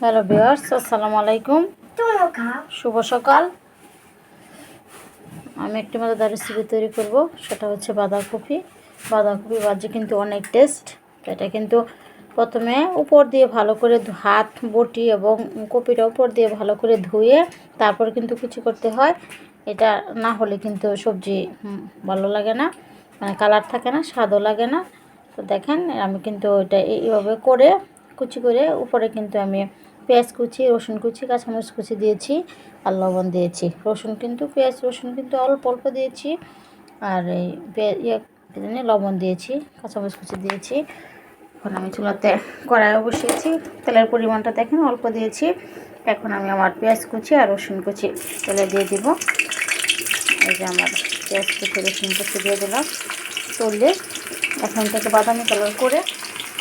Hello বিয়ার্স আসসালামু আলাইকুম। শুভ সকাল। আমি একটি মজাদার রেসিপি তৈরি করব, সেটা হচ্ছে বাঁধাকপি। বাঁধাকপি ভাজি কিন্তু অনেক টেস্ট এটা কিন্তু প্রথমে উপর দিয়ে ভালো করে হাত, বটি এবং কপিটা উপর দিয়ে ভালো করে ধুয়ে তারপর কিন্তু কুচি করতে হয়। এটা না হলে কিন্তু সবজি ভালো লাগে না মানে কালার থাকে না, স্বাদও লাগে না। তো দেখেন, আমি কিন্তু এটা এইভাবে করে কুচি করে উপরে কিন্তু আমি পেঁয়াজ কুচি, রসুন কুচি, কাঁচামরিচ কুচি দিয়েছি আর লবণ দিয়েছি। রসুন কিন্তু, পেঁয়াজ, রসুন কিন্তু অল্প অল্প দিয়েছি আর এই পে- ইয়ে লবণ দিয়েছি, কাঁচামরিচ কুচি দিয়েছি। এখন আমি চুলাতে কড়াইও বসিয়েছি, তেলের পরিমাণটা দেখেন, অল্প দিয়েছি। এখন আমি আমার পেঁয়াজ কুচি আর রসুন কুচি তেলে দিয়ে দিব। এই যে আমার পেঁয়াজ কুচি, রসুন কুচি দিয়ে দিলাম। তুললে এখন থেকে বাদামি কালার করে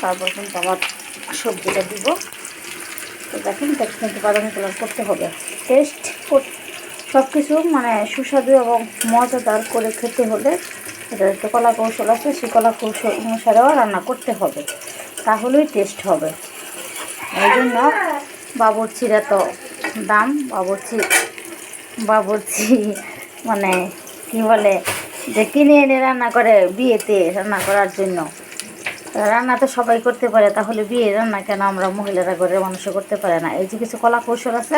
তারপর কিন্তু আবার সবজিটা দিব। তো দেখেন তাকে কিন্তু বাদামি কালার করতে হবে। টেস্ট সব কিছু মানে সুস্বাদু এবং মজাদার করে খেতে হলে এটা একটা কলা কৌশল আছে, সেই কলা কৌশল অনুসারেও রান্না করতে হবে। তাহলেই টেস্ট হবে। এই জন্য বাবরচির এত দাম, বাবরচি বাবরচি মানে কি বলে যে কিনে এনে রান্না করে বিয়েতে রান্না করার জন্য। রান্না তো সবাই করতে পারে, তাহলে বিয়ে রান্না কেন আমরা মহিলারা ঘরের মানুষও করতে পারে না? এই যে কিছু কলা কৌশল আছে,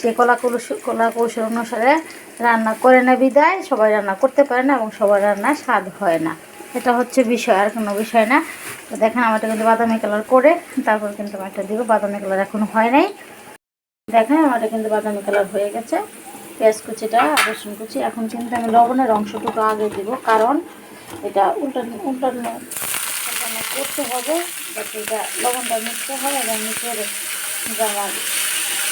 সেই কলা কৌশল কলা কৌশল অনুসারে রান্না করে না বিদায়, সবাই রান্না করতে পারে না এবং সবার রান্না স্বাদ হয় না। এটা হচ্ছে বিষয়, আর কোনো বিষয় না। তো দেখেন আমারটা কিন্তু বাদামি কালার করে, তারপর কিন্তু আমি একটা দিব, বাদামি কালার এখনও হয় নাই। দেখেন আমারটা কিন্তু বাদামি কালার হয়ে গেছে। পেঁয়াজ কুচিটা, রসুন কুচি, এখন কিন্তু আমি লবণের অংশটুকু আগে দিব, কারণ এটা উল্টানো উল্টানো উল্টানো করতে হবে, যাতে লবণটা মিশতে হয় এবং মিশে যে আমার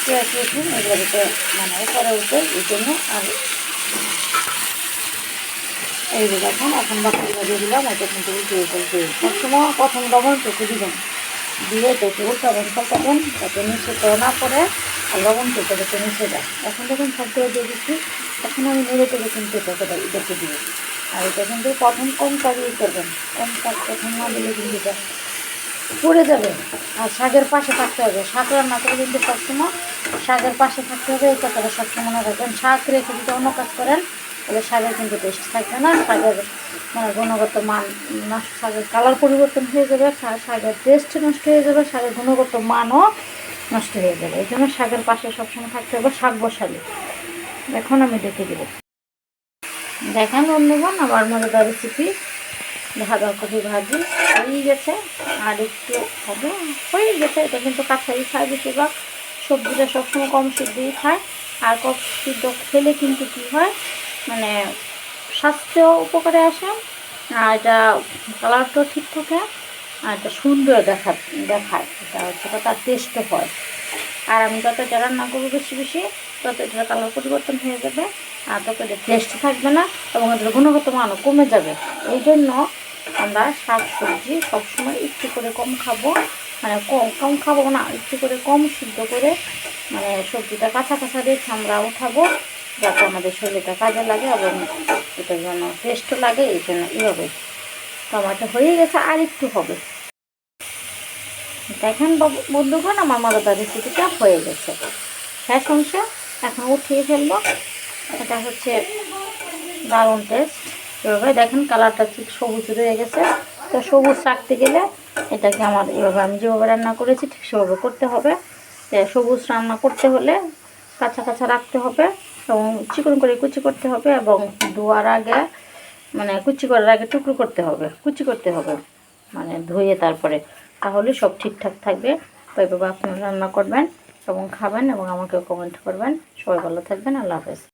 পেঁয়াজ, রসুন এগুলো যাতে মানে উপরে উঠে এই জন্য আর এই যে দেখুন, এখন বাকি দিয়ে দিলাম এটা কিন্তু উঠিয়ে ফেলতে সবসময় প্রথম লবণ টুকু দিবেন। দিয়ে এটাকে উল্টাবেন পাল্টাবেন যাতে নিচে তো না পড়ে, আর লবণ টুকু যাতে নিচে যায়। এখন যখন সবগুলো দিয়ে দিচ্ছি। তখন আমি নেড়ে চেড়ে কিন্তু এটাকে দেখে দিব। আর এটা কিন্তু প্রথম কম কাজই করবেন? কম কাজ প্রথম না দিলে কিন্তু পড়ে যাবে। আর শাকের পাশে থাকতে হবে। শাক রান্না করে কিন্তু সবসময় শাকের পাশে থাকতে হবে, এই কথাটা সবসময় মনে রাখবেন। শাক রেখে যদি অন্য কাজ করেন, তাহলে শাকের কিন্তু টেস্ট থাকবে না। শাকের মানে গুণগত মান নষ্ট, শাকের কালার পরিবর্তন হয়ে যাবে শাকের টেস্ট নষ্ট হয়ে যাবে, শাকের গুণগত মানও নষ্ট হয়ে যাবে। এই জন্য শাকের পাশে সবসময় থাকতে হবে, শাক বসালে। এখন আমি দেখে দেবো। দেখেন বন্ধুগণ আমার মজাদার রেসিপি ভাজা কপি ভাজি হয়ে গেছে। আর একটু হবে হয়ে গেছে, এটা কিন্তু কাঁচাই খায় বেশিরভাগ। সবজিটা সবসময় কম সিদ্ধই খায়। আর কম সিদ্ধ খেলে কিন্তু কী হয় মানে স্বাস্থ্য উপকারে আসে, আর এটা কালারটাও ঠিক থাকে, আর এটা সুন্দর দেখা, দেখায়। এটা হচ্ছে তার টেস্টও হয়। আর আমি যত এটা রান্না করব বেশি বেশি, তত এটার কালার পরিবর্তন হয়ে যাবে। এটা টেস্ট থাকবে না এবং এটার গুণগত মানও কমে যাবে। এই জন্য আমরা শাক সবজি সবসময় একটু করে কম খাব। মানে কম কম খাব না, একটু করে কম সিদ্ধ করে মানে সবজিটা কাঁচা কাঁচা রেখে আমরা উঠাবো যাতে আমাদের শরীরটা কাজে লাগে এবং এটার জন্য টেস্টও লাগে, এই জন্য এভাবে টমাটো হয়ে গেছে আর একটু হবে। দেখেন বন্ধুগণ, আমার মজাদার রেসিপিটা হয়ে গেছে। শেষ অংশ এখন উঠিয়ে ফেলব। এটা হচ্ছে দারুণ টেস্ট এভাবে দেখেন কালারটা ঠিক সবুজ রয়ে গেছে। তো সবুজ রাখতে গেলে এটাকে আমার এভাবে আমি যেভাবে রান্না করেছি ঠিক সেভাবে করতে হবে। সবুজ রান্না করতে হলে কাঁচা কাঁচা রাখতে হবে এবং চিকন করে কুচি করতে হবে এবং ধোয়ার আগে মানে কুচি করার আগে টুকরো করতে হবে, কুচি করতে হবে মানে ধুয়ে তারপরে। তাহলে সব ঠিকঠাক থাকবে। তো এভাবে আপনারা রান্না করবেন এবং খাবেন এবং আমাকে কমেন্ট করবেন। সবাই ভালো থাকবেন, আল্লাহ হাফেজ।